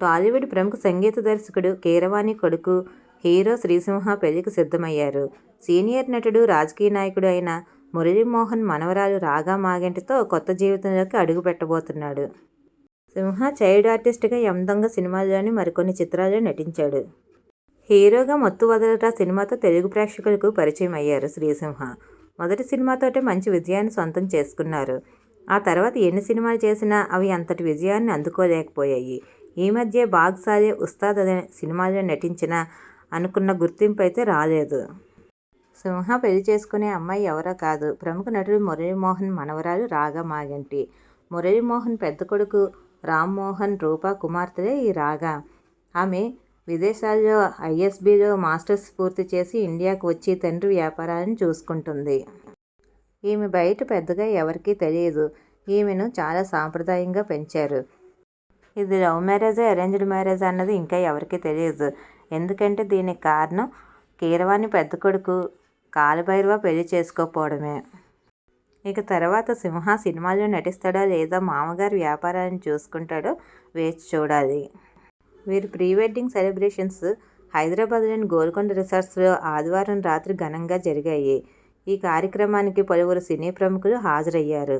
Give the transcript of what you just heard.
టాలీవుడ్ ప్రముఖ సంగీత దర్శకుడు కీరవాణి కొడుకు హీరో శ్రీసింహ పెళ్ళికి సిద్ధమయ్యారు. సీనియర్ నటుడు రాజకీయ నాయకుడు అయిన మురళీమోహన్ మనవరాలు రాగా మాగంటితో కొత్త జీవితంలోకి అడుగు పెట్టబోతున్నాడు సింహ చైల్డ్ ఆర్టిస్ట్గా యమదొంగ సినిమాల్లోని మరికొన్ని చిత్రాల్లో నటించాడు. హీరోగా మత్తు వదలరా సినిమాతో తెలుగు ప్రేక్షకులకు పరిచయం అయ్యారు శ్రీసింహ. మొదటి సినిమాతోటే మంచి విజయాన్ని సొంతం చేసుకున్నారు. ఆ తర్వాత ఎన్ని సినిమాలు చేసినా అవి అంతటి విజయాన్ని అందుకోలేకపోయాయి. ఈ మధ్య బాగ్సాలే ఉస్తాద్ అనే సినిమాలో నటించిన అనుకున్న గుర్తింపు అయితే రాలేదు. సింహ పెళ్ళి చేసుకునే అమ్మాయి ఎవరో కాదు. ప్రముఖ నటుడు మురళీమోహన్ మనవరాలు రాగా మాగంటి. మురళీమోహన్ పెద్ద కొడుకు రామ్మోహన్ రూపా కుమార్తెలే ఈ రాగా. ఆమె విదేశాల్లో ఐఎస్బిలో మాస్టర్స్ పూర్తి చేసి ఇండియాకు వచ్చి తండ్రి వ్యాపారాలను చూసుకుంటుంది. ఈమె బయట పెద్దగా ఎవరికీ తెలియదు. ఈమెను చాలా సాంప్రదాయంగా పెంచారు. ఇది లవ్ మ్యారేజ్ అరేంజ్డ్ మ్యారేజ్ అన్నది ఇంకా ఎవరికీ తెలియదు. ఎందుకంటే దీనికి కారణం కీరవాణి పెద్ద కొడుకు కాలభైరవ పెళ్ళి చేసుకోకపోవడమే. ఇక తర్వాత సింహ సినిమాలో నటిస్తాడో లేదా మామగారి వ్యాపారాన్ని చూసుకుంటాడో వేచి చూడాలి. వీరి ప్రీ వెడ్డింగ్ సెలబ్రేషన్స్ హైదరాబాద్లోని గోల్కొండ రిసార్ట్స్లో ఆదివారం రాత్రి ఘనంగా జరిగాయి. ఈ కార్యక్రమానికి పలువురు సినీ ప్రముఖులు హాజరయ్యారు.